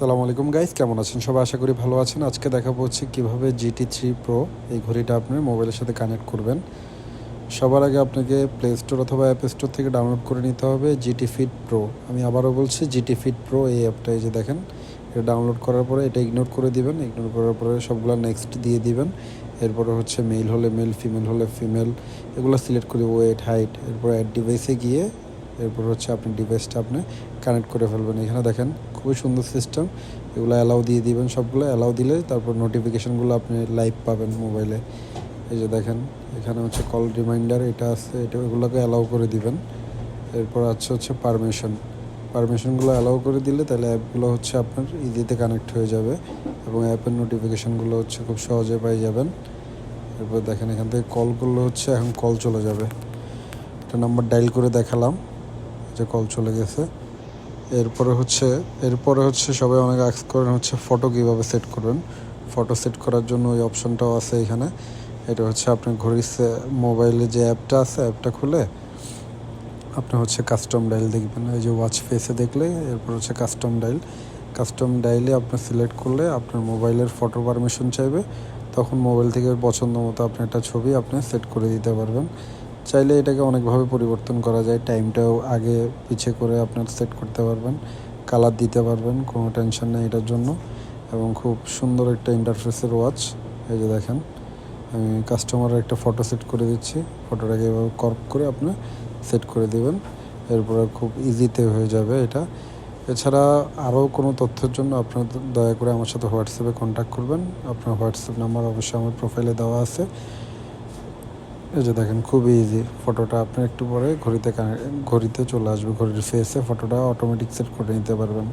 সালামু আলাইকুম গাইস কেমন আছেন? সবাই আশা করি ভালো আছেন। আজকে দেখাবো হচ্ছে কীভাবে জিটি থ্রি প্রো এই ঘড়িটা আপনি মোবাইলের সাথে কানেক্ট করবেন। সবার আগে আপনাকে প্লে স্টোর অথবা অ্যাপ স্টোর থেকে ডাউনলোড করে নিতে হবে জিটি ফিট প্রো আমি আবারও বলছি জিটি ফিট প্রো এই অ্যাপটা এই যে দেখেন, এটা ডাউনলোড করার পরে এটা ইগনোর করে দিবেন। ইগনোর করার পরে সবগুলো নেক্সট দিয়ে দিবেন। এরপরে হচ্ছে মেল হলে মেল ফিমেল হলে ফিমেল এগুলো সিলেক্ট করে ওয়েট হাইট এরপর অ্যাড ডিভাইসে গিয়ে, এরপর হচ্ছে আপনি ডিভাইসটা আপনি কানেক্ট করে ফেলবেন। এখানে দেখেন খুবই সুন্দর সিস্টেম এগুলো অ্যালাউ দিয়ে দিবেন সবগুলো অ্যালাউ দিলে তারপর নোটিফিকেশানগুলো আপনি লাইভ পাবেন মোবাইলে এই যে দেখেন, এখানে হচ্ছে কল রিমাইন্ডার এটা আছে, এটা এগুলোকে অ্যালাউ করে দিবেন। এরপর আছে হচ্ছে পারমিশন পারমিশনগুলো অ্যালাউ করে দিলে তাহলে অ্যাপগুলো হচ্ছে আপনার ইজিতে কানেক্ট হয়ে যাবে এবং অ্যাপের নোটিফিকেশানগুলো হচ্ছে খুব সহজে পাই যাবেন। এরপর দেখেন এখান থেকে কলগুলো হচ্ছে এখন কল চলে যাবে। একটা নাম্বার ডাইল করে দেখালাম যে কল চলে গেছে। এরপরে হচ্ছে এরপরে হচ্ছে সবাই অনেক আক্স করেন হচ্ছে ফটো কীভাবে সেট করবেন। ফটো সেট করার জন্য ওই অপশনটাও আছে এখানে। এটা হচ্ছে আপনার ঘড়ির মোবাইলে যে অ্যাপটা আছে অ্যাপটা খুলে আপনি হচ্ছে কাস্টম ডাইল দেখবেন। এই যে ওয়াচ ফেসে দেখলে এরপর হচ্ছে কাস্টম ডাইল কাস্টম ডাইলে আপনি সিলেক্ট করলে আপনার মোবাইলের ফটো পারমিশন চাইবে। তখন মোবাইল থেকে পছন্দ মতো আপনি একটা ছবি আপনি সেট করে দিতে পারবেন। চাইলে এটাকে অনেকভাবে পরিবর্তন করা যায়। টাইমটাও আগে পিছে করে আপনার সেট করতে পারবেন। কালার দিতে পারবেন, কোনো টেনশন নেই এটার জন্য। এবং খুব সুন্দর একটা ইন্টারফেসের ওয়াচ এই যে দেখেন। আমি কাস্টমারের একটা ফটো সেট করে দিচ্ছি। ফটোটাকে এভাবে কর্প করে আপনি সেট করে দিবেন। এরপরে খুব ইজিতে হয়ে যাবে এটা। এছাড়া আরও কোনো তথ্যের জন্য আপনার দয়া করে আমার সাথে হোয়াটসঅ্যাপে কন্ট্যাক্ট করবেন। আপনার হোয়াটসঅ্যাপ নাম্বার অবশ্যই আমার প্রোফাইলে দেওয়া আছে। এই যে দেখেন, খুবই ইজি ফটোটা আপনি একটু পরে ঘড়িতে ঘড়িতে চলে আসবে, ঘড়ির ফেসে ফটোটা অটোমেটিক সেট করে নিতে পারবেন।